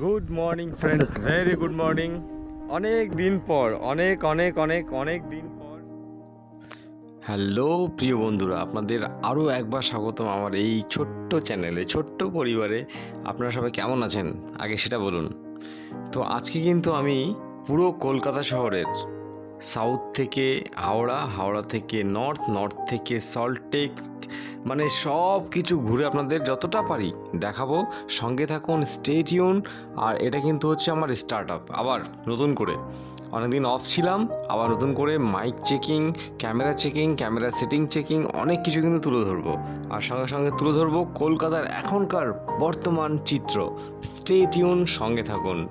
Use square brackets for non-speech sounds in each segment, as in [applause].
Good morning friends very good morning অনেক দিন পর, অনেক অনেক অনেক অনেক দিন পর। হ্যালো প্রিয় বন্ধুরা, আপনাদের আরও একবার স্বাগতম আমার এই ছোট্ট চ্যানেলে, ছোট্ট পরিবারে। আপনারা সবাই কেমন আছেন? আগে সেটা বলুন। তো আজকে কিন্তু আমি পুরো কলকাতা শহরের সাউথ থেকে হাওড়া হাওড়া থেকে নর্থ নর্থ থেকে সল্টটেক মানে সব কিছু ঘুরে আপনাদের যতটা পারি দেখাবো। সঙ্গে থাকুন স্টে টিউন আর এটা কিন্তু হচ্ছে আমার স্টার্ট আবার নতুন করে। অনেকদিন অফ ছিলাম, আবার নতুন করে mike checking camera checking camera setting checking অনেক কিছু কিন্তু তুলে ধরবো। আর সঙ্গে সঙ্গে তুলে ধরবো কলকাতার এখনকার বর্তমান চিত্র। স্টে টিউন সঙ্গে থাকুন।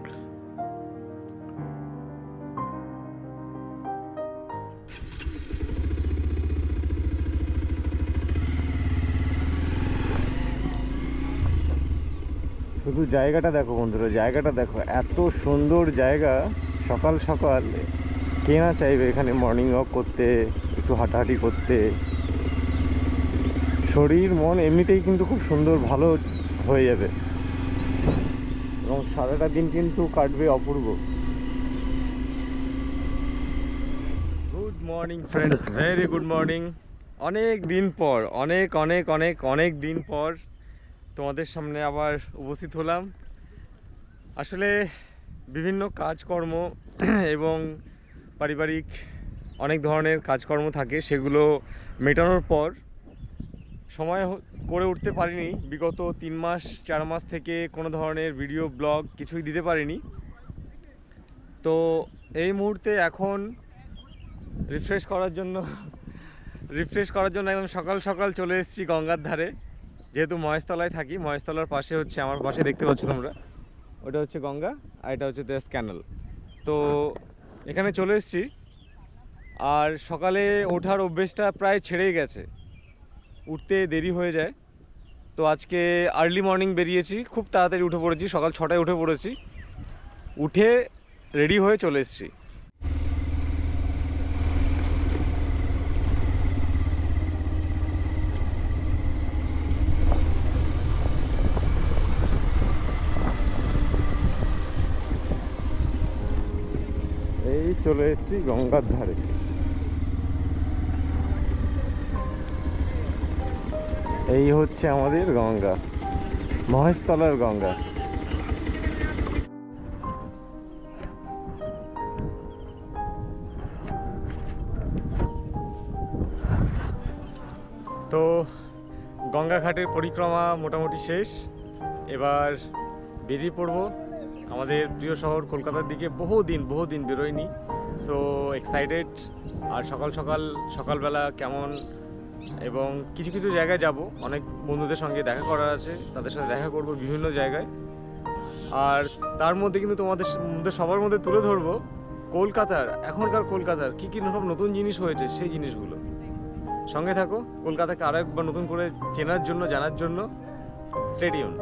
শুধু জায়গাটা দেখো বন্ধুরা, জায়গাটা দেখো, এত সুন্দর জায়গা। সকাল সকাল কে না চাইবে এখানে মর্নিং ওয়াক করতে, একটু হাঁটাহাঁটি করতে। শরীর, মন এমনিতেই কিন্তু খুব সুন্দর, ভালো হয়ে যাবে। এবং সারাটা দিন কিন্তু কাটবে অপূর্ব। Good morning friends very good morning অনেক দিন পর, অনেক অনেক অনেক অনেক দিন পর তোমাদের সামনে আবার উপস্থিত হলাম। আসলে বিভিন্ন কাজকর্ম [clears throat] এবং পারিবারিক অনেক ধরনের কাজকর্ম থাকে, সেগুলো মেটানোর পর সময় করে উঠতে পারিনি। বিগত তিন মাস, চার মাস থেকে কোনো ধরনের ভিডিও, ব্লগ কিছুই দিতে পারিনি। তো এই মুহূর্তে এখন রিফ্রেশ করার জন্য, রিফ্রেশ করার জন্য একদম সকাল সকাল চলে এসেছি গঙ্গার ধারে। যেহেতু মহেশতলায় থাকি, মহেশতলার পাশে হচ্ছে আমার পাশে দেখতে পাচ্ছ তোমরা। ওটা হচ্ছে গঙ্গা আর এটা হচ্ছে দেশ ক্যানাল তো এখানে চলে এসেছি। আর সকালে ওঠার অভ্যেসটা প্রায় ছেড়েই গেছে। উঠতে দেরি হয়ে যায়। তো আজকে আর্লি মর্নিং বেরিয়েছি, খুব তাড়াতাড়ি উঠে পড়েছি, সকাল ছটায় উঠে পড়েছি। উঠে রেডি হয়ে চলে এসেছি এই চলে এসেছি গঙ্গার ধারে। এই হচ্ছে আমাদের গঙ্গা, মহেশতলার গঙ্গা। তো গঙ্গা ঘাটের পরিক্রমা মোটামুটি শেষ। এবার বেরিয়ে পড়ব। আমাদের প্রিয় শহর কলকাতার দিকে বহু দিন বহু দিন বেরোয়নি। সো এক্সাইটেড আর সকাল সকাল, সকালবেলা কেমন? এবং কিছু কিছু জায়গায় যাব। অনেক বন্ধুদের সঙ্গে দেখা করার আছে। তাদের সাথে দেখা করব বিভিন্ন জায়গায়। আর তার মধ্যে কিন্তু তোমাদের মধ্যে সবার মধ্যে তুলে ধরবো কলকাতার, এখনকার কলকাতার কী কী সব নতুন জিনিস হয়েছে সেই জিনিসগুলো। সঙ্গে থাকো, কলকাতাকে আরও একবার নতুন করে চেনার জন্য, জানার জন্য। স্টেডিয়াম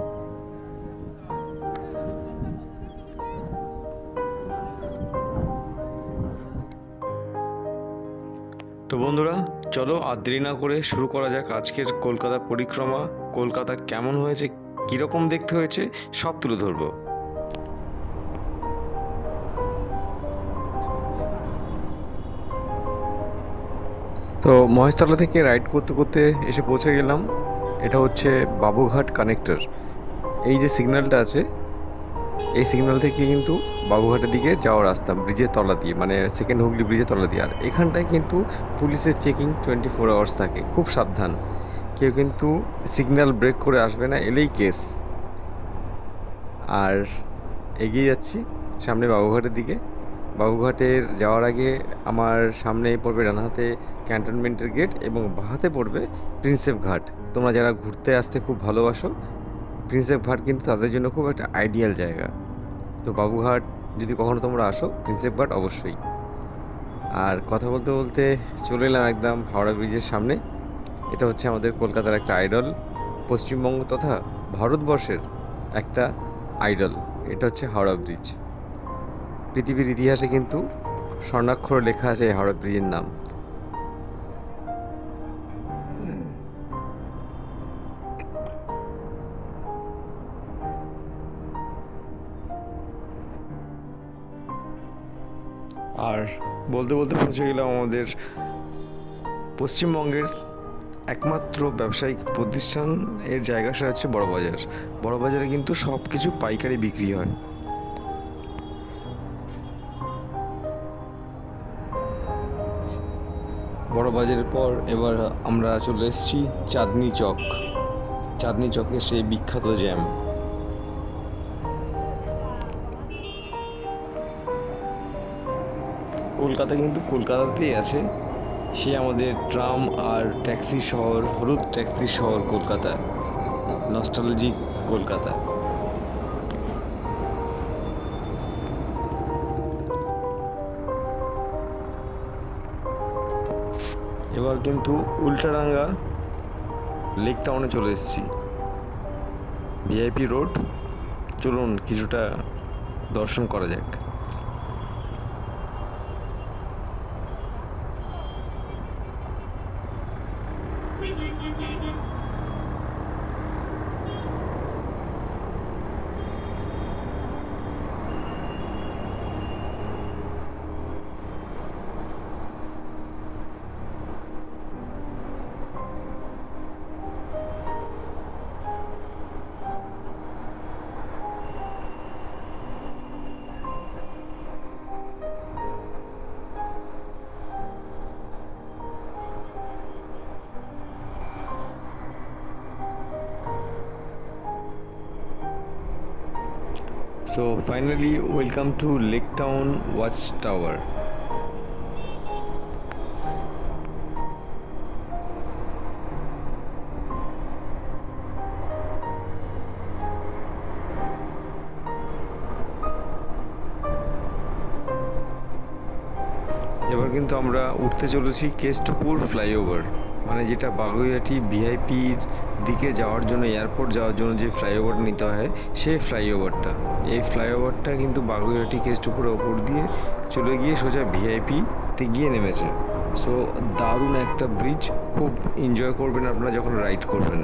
তো বন্ধুরা, চলো আর না করে শুরু করা যাক আজকের কলকাতা পরিক্রমা। কলকাতা কেমন হয়েছে, কীরকম দেখতে হয়েছে, সব তুলে ধরবো। তো মহেশতলা থেকে রাইড করতে করতে এসে পৌঁছে গেলাম। এটা হচ্ছে বাবুঘাট কানেক্টর। এই যে সিগন্যালটা আছে এই সিগন্যাল থেকে কিন্তু বাবুঘাটের দিকে যাওয়ার রাস্তা, ব্রিজের তলা দিয়ে মানে সেকেন্ড হুগলি ব্রিজের তলা দিয়ে। আর এখানটায় কিন্তু পুলিশের চেকিং টোয়েন্টি ফোর আওয়ার্স থাকে, খুব সাবধান। কেউ কিন্তু সিগন্যাল ব্রেক করে আসবে না, এলেই কেস আর এগিয়ে যাচ্ছি সামনে বাবুঘাটের দিকে। বাবুঘাটের যাওয়ার আগে আমার সামনে পড়বে ডান হাতে ক্যান্টনমেন্টের গেট এবং বাঁ হাতে পড়বে প্রিন্সেপ ঘাট। তোমরা যারা ঘুরতে আসতে খুব ভালোবাসো প্রিন্সেপ ঘাট কিন্তু তাদের জন্য খুব একটা আইডিয়াল জায়গা। তো বাবুঘাট যদি কখনো তোমরা আসো প্রিন্সেপ ঘাট অবশ্যই। আর কথা বলতে বলতে চলে এলাম একদম হাওড়া ব্রিজের সামনে। এটা হচ্ছে আমাদের কলকাতার একটা আইডল পশ্চিমবঙ্গ তথা ভারতবর্ষের একটা আইডল এটা হচ্ছে হাওড়া ব্রিজ। পৃথিবীর ইতিহাসে কিন্তু স্বর্ণাক্ষরে লেখা আছে এই হাওড়া ব্রিজের নাম। আর বলতে বলতে পৌঁছে গেলাম আমাদের পশ্চিমবঙ্গের একমাত্র ব্যবসায়িক প্রতিষ্ঠান এর জায়গা সেটা হচ্ছে বড়বাজার বড়বাজারে কিন্তু সব কিছু পাইকারি বিক্রি হয়। বড়বাজারের পর এবার আমরা চলে এসেছি চাঁদনি চক। চাঁদনি চকের সেই বিখ্যাত জ্যাম। কলকাতা কিন্তু কলকাতাতেই আছে। সে আমাদের ট্রাম আর ট্যাক্সি শহর, হলুদ ট্যাক্সি শহর কলকাতা নস্টালজিক কলকাতা। এবার কিন্তু উল্টাডাঙ্গা লেক টাউনে চলে এসেছি। ভিআইপি রোড, চলুন কিছুটা দর্শন করা যাক। So finally, welcome to Lake Town Watchtower. এবার কিন্তু আমরা উঠতে চলেছি কেষ্টপুর ফ্লাইওভার মানে যেটা বাগুইহাটি ভিআইপির দিকে যাওয়ার জন্য এয়ারপোর্ট যাওয়ার জন্য যে ফ্লাইওভার নিতে হয় সেই ফ্লাইওভারটা এই ফ্লাইওভারটা কিন্তু বাগুইহাটি কেষ্টপুরের ওপর দিয়ে চলে গিয়ে সোজা ভিআইপিতে গিয়ে নেমেছে। সো দারুণ একটা ব্রিজ খুব এনজয় করবেন আপনারা যখন রাইড করবেন।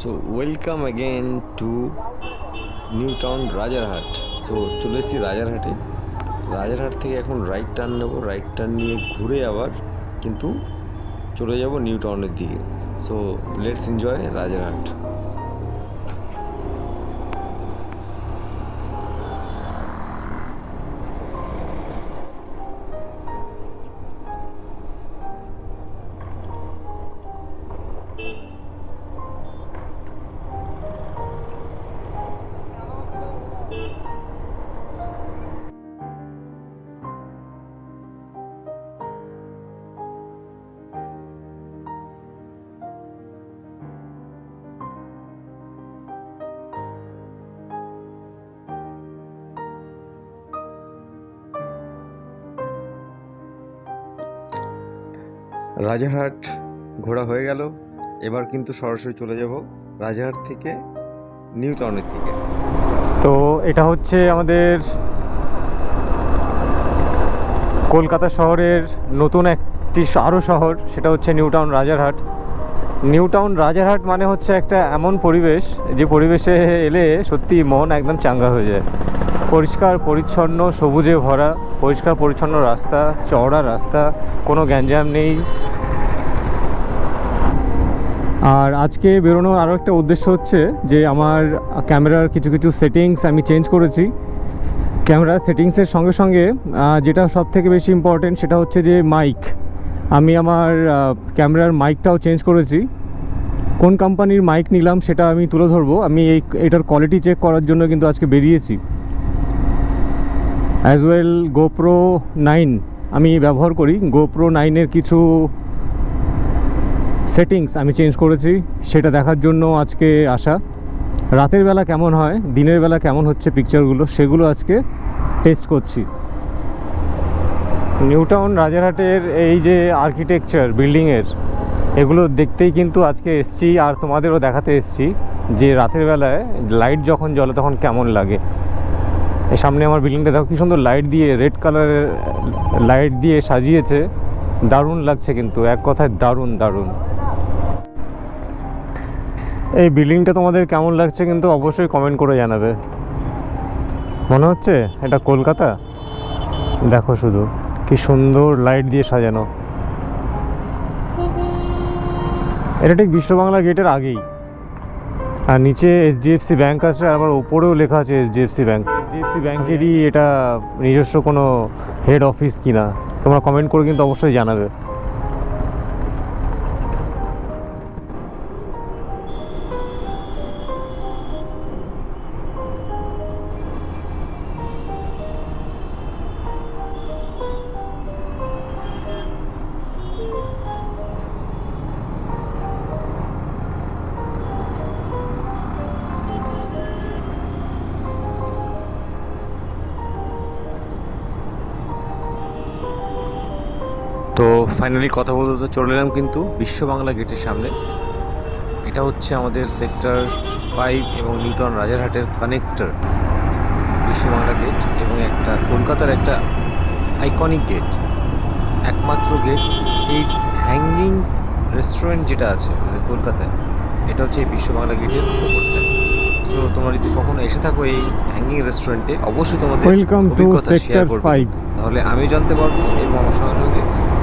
So welcome again to New Town Rajarhat so চলে এসেছি রাজারহাটে রাজারহাট থেকে এখন রাইট টার্ন নেব। রাইট টার্ন নিয়ে ঘুরে আবার কিন্তু চলে যাব নিউ টাউনের দিকে। So let's enjoy Rajarhat Rajarhat ঘোরা হয়ে গেল। এবার কিন্তু সরাসরি চলে যাব রাজারহাট থেকে নিউ টাউনের দিকে। তো এটা হচ্ছে আমাদের কলকাতা শহরের নতুন একটি আরও শহর, সেটা হচ্ছে New Town Rajarhat. New Town Rajarhat মানে হচ্ছে একটা এমন পরিবেশ, যে পরিবেশে এলে সত্যি মন একদম চাঙ্গা হয়ে যায়। পরিষ্কার, পরিচ্ছন্ন, সবুজে ভরা, পরিষ্কার, পরিচ্ছন্ন রাস্তা, চওড়া রাস্তা, কোনো গ্যাঞ্জাম নেই। আর আজকে বেরোনোর আরও একটা উদ্দেশ্য হচ্ছে যে আমার ক্যামেরার কিছু কিছু সেটিংস আমি চেঞ্জ করেছি। ক্যামেরার সেটিংসের সঙ্গে সঙ্গে যেটা সব থেকে বেশি ইম্পর্টেন্ট সেটা হচ্ছে যে মাইক আমি আমার ক্যামেরার মাইকটাও চেঞ্জ করেছি। কোন কোম্পানির মাইক নিলাম সেটা আমি তুলে ধরবো। আমি এই, এটার কোয়ালিটি চেক করার জন্য কিন্তু আজকে বেরিয়েছি। অ্যাজ ওয়েল গোপ্রো নাইন আমি ব্যবহার করি। গোপ্রো নাইনের কিছু সেটিংস আমি চেঞ্জ করেছি, সেটা দেখার জন্য আজকে আসা। রাতের বেলা কেমন হয়, দিনের বেলা কেমন হচ্ছে পিকচারগুলো সেগুলো আজকে টেস্ট করছি। নিউ টাউন রাজারহাটের এই যে আর্কিটেকচার বিল্ডিংয়ের এগুলো দেখতেই কিন্তু আজকে এসছি, আর তোমাদেরও দেখাতে এসছি যে রাতের বেলায় লাইট যখন জ্বলে তখন কেমন লাগে। এই সামনে আমার বিল্ডিংটা দেখো কি সুন্দর লাইট দিয়ে রেড কালারের লাইট দিয়ে সাজিয়েছে। দারুণ লাগছে কিন্তু, এক কথায় দারুণ দারুণ। এই বিল্ডিংটা তোমাদের কেমন লাগছে কিন্তু অবশ্যই কমেন্ট করে জানাবে। মনে হচ্ছে এটা কলকাতা? দেখো শুধু, কি সুন্দর লাইট দিয়ে সাজানো। এটা ঠিক বিশ্ব বাংলা গেটের আগেই। আর নিচে এইচডিএফসি ব্যাংক আছে আবার ওপরেও লেখা আছে এইচডিএফসি ব্যাংক এইচডিএফসি ব্যাংকেরই এটা নিজস্ব কোনো হেড অফিস কিনা? তোমরা কমেন্ট করে কিন্তু অবশ্যই জানাবে। ফাইনালি কথা বলতে তো চলে এলাম কিন্তু বিশ্ব বাংলা গেটের সামনে। এটা হচ্ছে আমাদের সেক্টর ফাইভ এবং নিউটন রাজারহাটের কানেক্টর বিশ্ব বাংলা গেট এবং একটা কলকাতার একটা আইকনিক গেট। একমাত্র গেট এই হ্যাঙ্গিং রেস্টুরেন্ট যেটা আছে মানে কলকাতায় এটা হচ্ছে এই বিশ্ব বাংলা গেটের তোমরা যদি কখনো এসে থাকো এই হ্যাঙ্গিং রেস্টুরেন্টে অবশ্যই তোমাদের অভিজ্ঞতা শেয়ার করবে। তাহলে আমি জানতে পারব এবং আমার সঙ্গে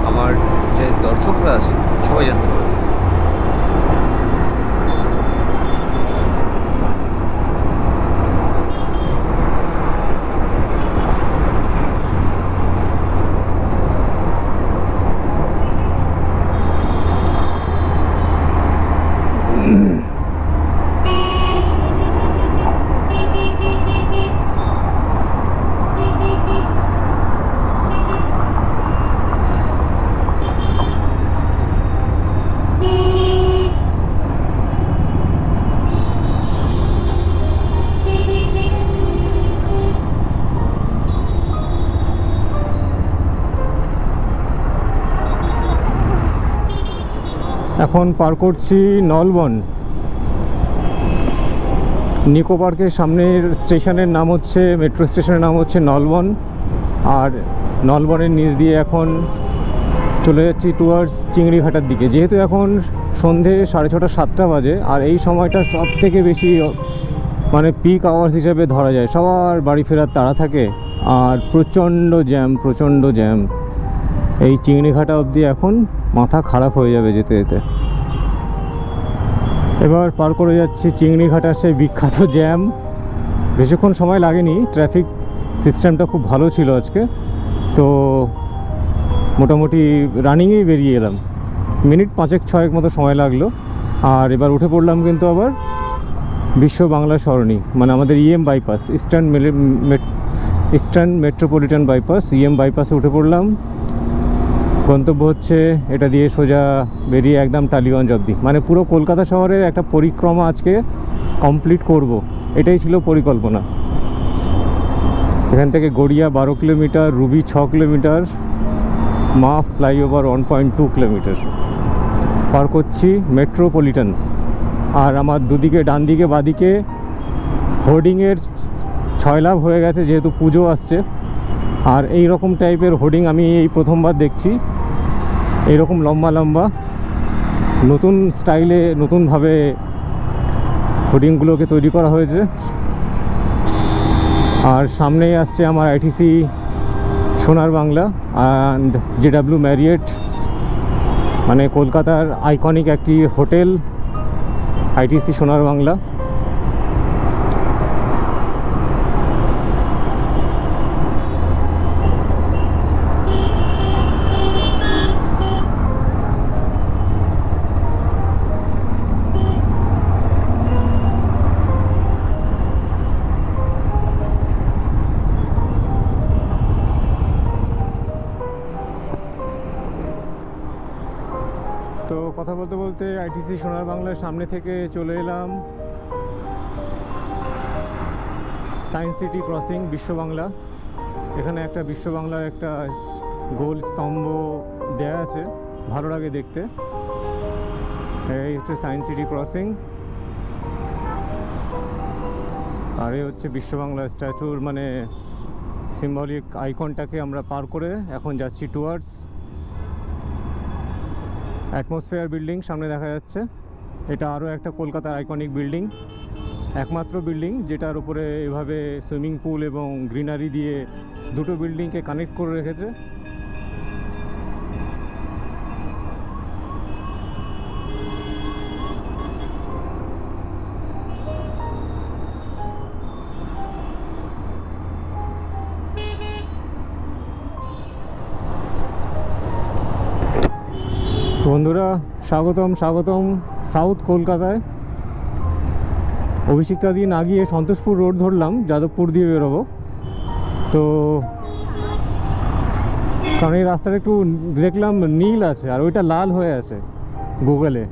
আমার যে দর্শকরা আছে সবাই জানতে পারবে। এখন পার করছি নলবন। নিকো পার্কের সামনের স্টেশনের নাম হচ্ছে, মেট্রো স্টেশনের নাম হচ্ছে নলবন। আর নলবনের নিচ দিয়ে এখন চলে যাচ্ছি টুয়ার্ডস চিংড়িঘাটার দিকে। যেহেতু এখন সন্ধে সাড়ে ছটা, সাতটা বাজে, আর এই সময়টা সব থেকে বেশি মানে পিক আওয়ার্স হিসেবে ধরা যায়। সবার বাড়ি ফেরার তাড়া থাকে, আর প্রচণ্ড জ্যাম প্রচণ্ড জ্যাম এই চিংড়িঘাটা অবধি এখন মাথা খারাপ হয়ে যাবে যেতে যেতে। এবার পার করে যাচ্ছি চিংড়িঘাটার সেই বিখ্যাত জ্যাম। বেশিক্ষণ সময় লাগেনি ট্রাফিক সিস্টেমটা খুব ভালো ছিল আজকে। তো মোটামুটি রানিংয়েই বেরিয়ে এলাম। মিনিট পাঁচেক, ছয়েক মতো সময় লাগল। আর এবার উঠে পড়লাম কিন্তু আবার বিশ্ব বাংলা সরণি মানে আমাদের EM bypass eastern met eastern metropolitan bypass EM বাইপাসে উঠে পড়লাম। গন্তব্য হচ্ছে এটা দিয়ে সোজা বেরিয়ে একদম টালিগঞ্জ অবধি। মানে পুরো কলকাতা শহরের একটা পরিক্রমা আজকে কমপ্লিট করব। এটাই ছিল পরিকল্পনা। এখান থেকে গড়িয়া বারো কিলোমিটার, রুবি ছ kilometre, Ma flyover one point two kilometre. পার করছি মেট্রোপলিটন আর আমার দুদিকে ডান দিকে বাদিকে হোর্ডিংয়ের ছয় লাভ হয়ে গেছে, যেহেতু পুজো আসছে। আর এই রকম টাইপের হোর্ডিং আমি এই প্রথমবার দেখছি। এইরকম লম্বা লম্বা নতুন স্টাইলে নতুনভাবে হোর্ডিংগুলোকে তৈরি করা হয়েছে। আর সামনেই আসছে আমার আইটিসি সোনার বাংলা অ্যান্ড জেডাব্লিউ ম্যারিয়েট মানে কলকাতার আইকনিক একটি হোটেল, আইটিসি সোনার বাংলা। তো কথা বলতে বলতে আইটিসি সোনার বাংলার সামনে থেকে চলে এলাম। সায়েন্স সিটি ক্রসিং, বিশ্ব বাংলা। এখানে একটা বিশ্ব বাংলার একটা গোল স্তম্ভ দেয়া আছে, ভালো লাগে দেখতে। এই হচ্ছে সায়েন্স সিটি ক্রসিং। আর এই হচ্ছে বিশ্ব বাংলা স্ট্যাচুর মানে সিম্বলিক আইকনটাকে আমরা পার করে এখন যাচ্ছি টুয়ার্ডস অ্যাটমসফিয়ার বিল্ডিং সামনে দেখা যাচ্ছে। এটা আরও একটা কলকাতার আইকনিক বিল্ডিং। একমাত্র বিল্ডিং যেটার উপরে এভাবে সুইমিং পুল এবং গ্রিনারি দিয়ে দুটো বিল্ডিংকে কানেক্ট করে রেখেছে। বন্ধুরা, স্বাগতম স্বাগতম সাউথ কলকাতায়। অভিষিক্তা দিয়ে না গিয়ে সন্তোষপুর রোড ধরলাম, যাদবপুর দিয়ে বেরোবো। তো কারণ এই রাস্তাটা একটু দেখলাম নীল আছে, আর ওইটা লাল হয়ে আছে গুগলে।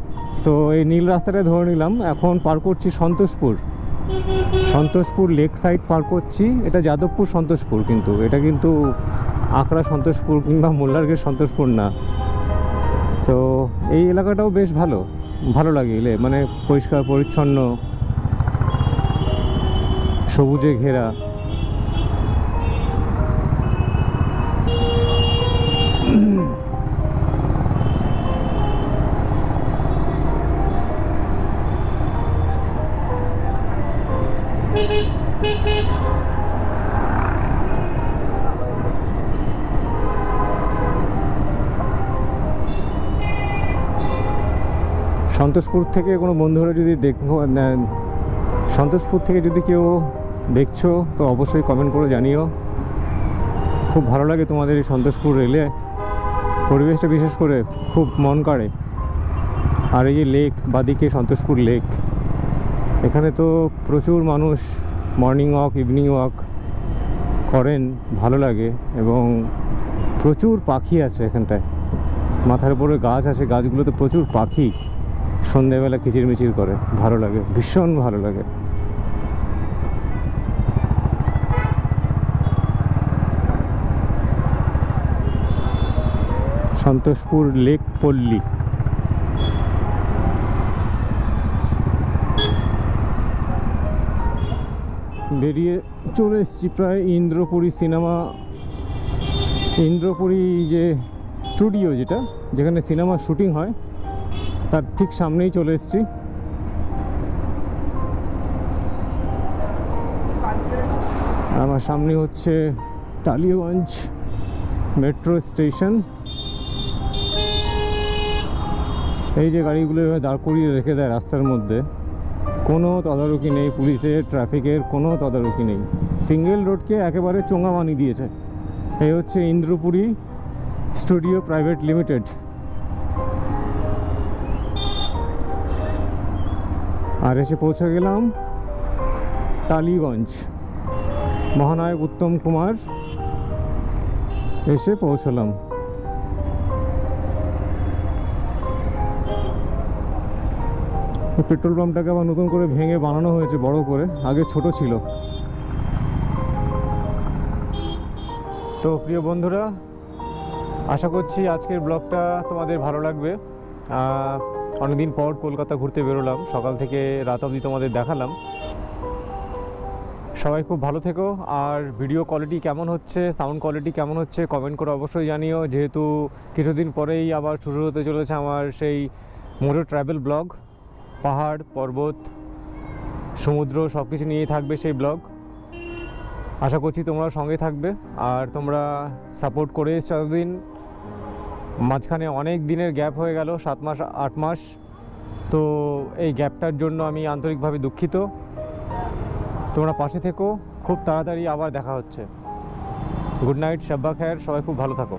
তো এই নীল রাস্তাটা ধরে নিলাম, এখন পার করছি সন্তোষপুর। সন্তোষপুর লেক সাইড পার করছি, এটা যাদবপুর সন্তোষপুর কিন্তু, এটা কিন্তু আকড়া সন্তোষপুর কিংবা মোল্লারগের সন্তোষপুর না। তো এই এলাকাটাও বেশ ভালো। ভালো লাগে এলে মানে পরিষ্কার পরিচ্ছন্ন সবুজে ঘেরা। সন্তোষপুর থেকে কোনো বন্ধুরা যদি দেখো সন্তোষপুর থেকে যদি কেউ দেখছ, তো অবশ্যই কমেন্ট করে জানিও। খুব ভালো লাগে তোমাদের এই সন্তোষপুর রেলে। পরিবেশটা বিশেষ করে খুব মন কাড়ে। আর এই যে লেক বাদিকে সন্তোষপুর লেক এখানে তো প্রচুর মানুষ মর্নিং ওয়াক ইভিনিং ওয়াক করেন, ভালো লাগে। এবং প্রচুর পাখি আছে এখানটায়। মাথার উপরে গাছ আছে, গাছগুলোতে প্রচুর পাখি। সন্ধেবেলা কিচিরমিচির করে। ভালো লাগে, ভীষণ ভালো লাগে। সন্তোষপুর লেক পল্লী। বেরিয়ে চলে এসেছি প্রায় ইন্দ্রপুরী সিনেমা, ইন্দ্রপুরী যে স্টুডিও যেটা, যেখানে সিনেমা শুটিং হয় তার ঠিক সামনেই চলে এসেছি। আমার সামনে হচ্ছে টালিগঞ্জ মেট্রো স্টেশন। এই যে গাড়িগুলো এভাবে দাঁড় করিয়ে রেখে দেয় রাস্তার মধ্যে, কোনো তদারকি নেই পুলিশের ট্রাফিকের কোনো তদারকি নেই। সিঙ্গেল রোডকে একেবারে চোঙা বানিয়ে দিয়েছে। এই হচ্ছে ইন্দ্রপুরী স্টুডিও প্রাইভেট লিমিটেড। আর এসে পৌঁছে গেলাম টালিগঞ্জ। মহানায়ক উত্তম কুমার এসে পৌঁছলাম। পেট্রোল পাম্পটাকে আবার নতুন করে ভেঙে বানানো হয়েছে, বড় করে। আগে ছোট ছিল। তো প্রিয় বন্ধুরা, আশা করছি আজকের ব্লগটা তোমাদের ভালো লাগবে। অনেকদিন পর কলকাতা ঘুরতে বেরোলাম। সকাল থেকে রাত অবধি তোমাদের দেখালাম। সবাই খুব ভালো থেকো। আর ভিডিও কোয়ালিটি কেমন হচ্ছে? সাউন্ড কোয়ালিটি কেমন হচ্ছে? কমেন্ট করে অবশ্যই জানিও। যেহেতু কিছুদিন পরেই আবার শুরু হতে চলেছে আমার সেই মোটর ট্রাভেল ব্লগ পাহাড়, পর্বত, সমুদ্র সব কিছু নিয়েই থাকবে সেই ব্লগ আশা করছি তোমরা সঙ্গে থাকবে। আর তোমরা সাপোর্ট করে এসছো এতদিন। মাঝখানে অনেক দিনের গ্যাপ হয়ে গেল, সাত মাস, আট মাস। তো এই গ্যাপটার জন্য আমি আন্তরিকভাবে দুঃখিত। তোমরা পাশে থেকো, খুব তাড়াতাড়ি আবার দেখা হচ্ছে। গুড নাইট শাব্বা খায়ের, সবাই খুব ভালো থাকো।